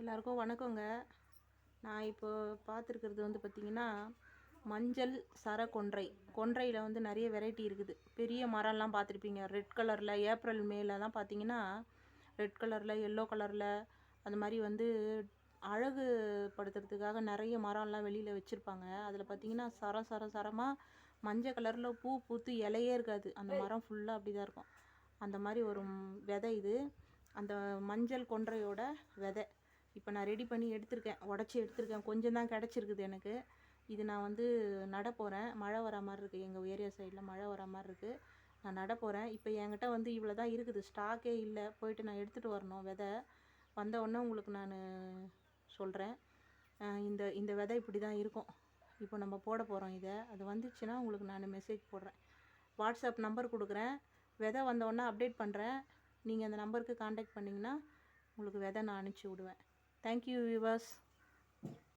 எல்லாருக்கும் வணக்கங்க. நான் இப்போ பார்த்துருக்கிறது வந்து பார்த்திங்கன்னா மஞ்சள் சர கொன்றை கொன்றையில் வந்து நிறைய வெரைட்டி இருக்குது. பெரிய மரம்லாம் பார்த்துருப்பீங்க. ரெட் கலரில் ஏப்ரல் மேலலாம் பார்த்தீங்கன்னா ரெட் கலரில் எல்லோ கலரில் அந்த மாதிரி வந்து அழகு படுத்துறதுக்காக நிறைய மரம்லாம் வெளியில் வச்சுருப்பாங்க. அதில் பார்த்தீங்கன்னா சர சர சரமாக மஞ்சள் கலரில் பூ பூத்து இலையே இருக்காது. அந்த மரம் ஃபுல்லாக அப்படி தான் இருக்கும். அந்த மாதிரி ஒரு விதை இது. அந்த மஞ்சள் கொன்றையோட விதை. இப்போ நான் ரெடி பண்ணி எடுத்திருக்கேன். உடச்சி எடுத்திருக்கேன். கொஞ்சம் தான் கிடச்சிருக்குது எனக்கு. இது நான் வந்து நட போகிறேன் மழை வர மாதிரி இருக்குது எங்கள் ஏரியா சைடில் மழை வர மாதிரி இருக்குது நான் நட போகிறேன் இப்போ என்கிட்ட வந்து இவ்வளோ தான் இருக்குது. ஸ்டாக்கே இல்லை. போயிட்டு நான் எடுத்துகிட்டு வரணும் விதை. வந்த உடனே உங்களுக்கு நான் சொல்கிறேன் இந்த இந்த விதை இப்படி தான் இருக்கும். இப்போ நம்ம போட போகிறோம் இதை. அது வந்துச்சுன்னா உங்களுக்கு நான் மெசேஜ் போடுறேன். வாட்ஸ்அப் நம்பர் கொடுக்குறேன். விதை வந்த உடனே அப்டேட் பண்ணுறேன் நீங்கள் அந்த நம்பருக்கு காண்டாக்ட் பண்ணிங்கன்னா உங்களுக்கு விதை நான் அனுப்பிச்சி விடுவேன். Thank you viewers